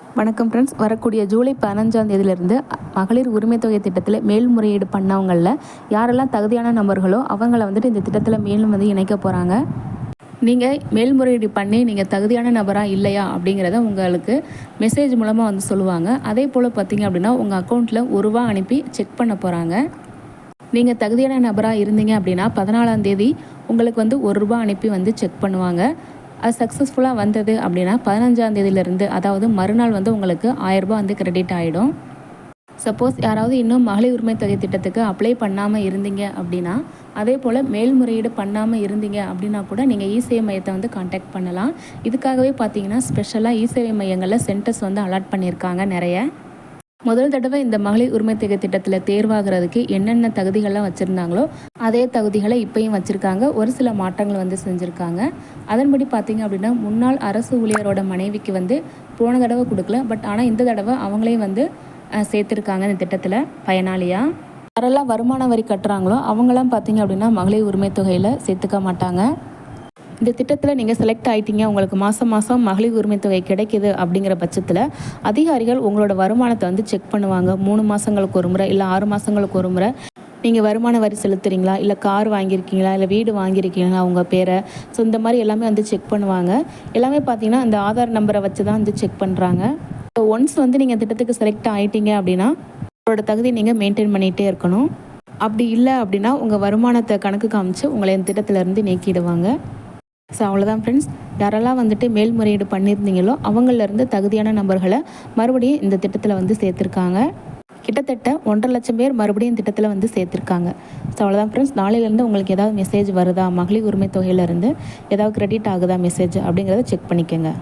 வணக்கம் ஃப்ரெண்ட்ஸ் வரக்கூடிய ஜூலை பதினஞ்சாம் தேதியிலிருந்து மகளிர் உரிமை தொகை திட்டத்தில் மேல்முறையீடு பண்ணவங்களில் யாரெல்லாம் தகுதியான நபர்களோ அவங்கள வந்துட்டு இந்த திட்டத்தில் மேலும் வந்து இணைக்க போகிறாங்க நீங்கள் மேல்முறையீடு பண்ணி நீங்கள் தகுதியான நபராக இல்லையா அப்படிங்கிறத உங்களுக்கு மெசேஜ் மூலமாக வந்து சொல்லுவாங்க. அதே போல் பார்த்தீங்க அப்படின்னா உங்கள் அக்கௌண்ட்டில் ஒரு ரூபா அனுப்பி செக் பண்ண போகிறாங்க நீங்கள் தகுதியான நபராக இருந்தீங்க அப்படின்னா பதினாலாம் தேதி உங்களுக்கு வந்து ஒரு ரூபா அனுப்பி வந்து செக் பண்ணுவாங்க. அது சக்ஸஸ்ஃபுல்லாக வந்தது அப்படின்னா பதினஞ்சாந்தேதியிலேருந்து அதாவது மறுநாள் வந்து உங்களுக்கு ஆயிரரூபா வந்து கிரெடிட் ஆகிடும் சப்போஸ் யாராவது இன்னும் மகளிர் உரிமை தொகை திட்டத்துக்கு அப்ளை பண்ணாமல் இருந்தீங்க அப்படின்னா அதே போல் மேல்முறையீடு பண்ணாமல் இருந்தீங்க அப்படின்னா கூட நீங்கள் இசேவை மையத்தை வந்து காண்டாக்ட் பண்ணலாம். இதுக்காகவே பார்த்தீங்கன்னா ஸ்பெஷலாக இசேவை மையங்களில் சென்டர்ஸ் வந்து அலாட் பண்ணியிருக்காங்க நிறைய. முதல் தடவை இந்த மகளிர் உரிமை தொகை திட்டத்தில் தேர்வாகிறதுக்கு என்னென்ன தகுதிகள்லாம் வச்சுருந்தாங்களோ அதே தகுதிகளை இப்பயும் வச்சுருக்காங்க. ஒரு சில மாற்றங்கள் வந்து செஞ்சுருக்காங்க. அதன்படி பார்த்திங்க அப்படின்னா முன்னாள் அரசு ஊழியரோட மனைவிக்கு வந்து போன தடவை கொடுக்கல. பட் ஆனால் இந்த தடவை அவங்களே வந்து சேர்த்துருக்காங்க இந்த திட்டத்தில் பயனாளியாக யாரெல்லாம் வருமான வரி கட்டுறாங்களோ அவங்களாம் பார்த்தீங்க அப்படின்னா மகளிர் உரிமை தொகையில் சேர்த்துக்க மாட்டாங்க. இந்த திட்டத்தில் நீங்கள் செலக்ட் ஆகிட்டீங்க உங்களுக்கு மாதம் மாதம் மகளிர் உரிமை தொகை கிடைக்கிது அப்படிங்கிற பட்சத்தில் அதிகாரிகள் உங்களோட வருமானத்தை வந்து செக் பண்ணுவாங்க. மூணு மாதங்களுக்கு ஒரு முறை இல்லை ஆறு மாதங்களுக்கு ஒரு முறை. நீங்கள் வருமான வரி செலுத்துறீங்களா? இல்லை கார் வாங்கியிருக்கீங்களா? இல்லை வீடு வாங்கியிருக்கீங்களா? உங்கள் பேரை. ஸோ இந்த மாதிரி எல்லாமே வந்து செக் பண்ணுவாங்க. எல்லாமே பார்த்தீங்கன்னா அந்த ஆதார் நம்பரை வச்சு தான் வந்து செக் பண்ணுறாங்க ஸோ ஒன்ஸ் வந்து நீங்கள் திட்டத்துக்கு செலக்ட் ஆகிட்டீங்க அப்படின்னா உங்களோட தகுதி நீங்கள் மெயின்டைன் பண்ணிகிட்டே இருக்கணும். அப்படி இல்லை அப்படின்னா உங்கள் வருமானத்தை கணக்கு காமிச்சு உங்களை இந்த திட்டத்திலேருந்து நீக்கிடுவாங்க. ஸோ அவ்வளோதான் ஃப்ரெண்ட்ஸ் யாரெல்லாம் வந்துட்டு மேல்முறையீடு பண்ணியிருந்தீங்களோ அவங்களிருந்து தகுதியான நபர்களை மறுபடியும் இந்த திட்டத்தில் வந்து சேர்த்துருக்காங்க. கிட்டத்தட்ட ஒன்றரை லட்சம் பேர் மறுபடியும் திட்டத்தில் வந்து சேர்த்துருக்காங்க. ஸோ அவ்வளோதான் ஃப்ரெண்ட்ஸ் நாளையிலேருந்து உங்களுக்கு ஏதாவது மெசேஜ் வருதா? மகளிர் உரிமை தொகையிலேருந்து ஏதாவது கிரெடிட் ஆகுதா மெசேஜ் அப்படிங்கிறத செக் பண்ணிக்கோங்க.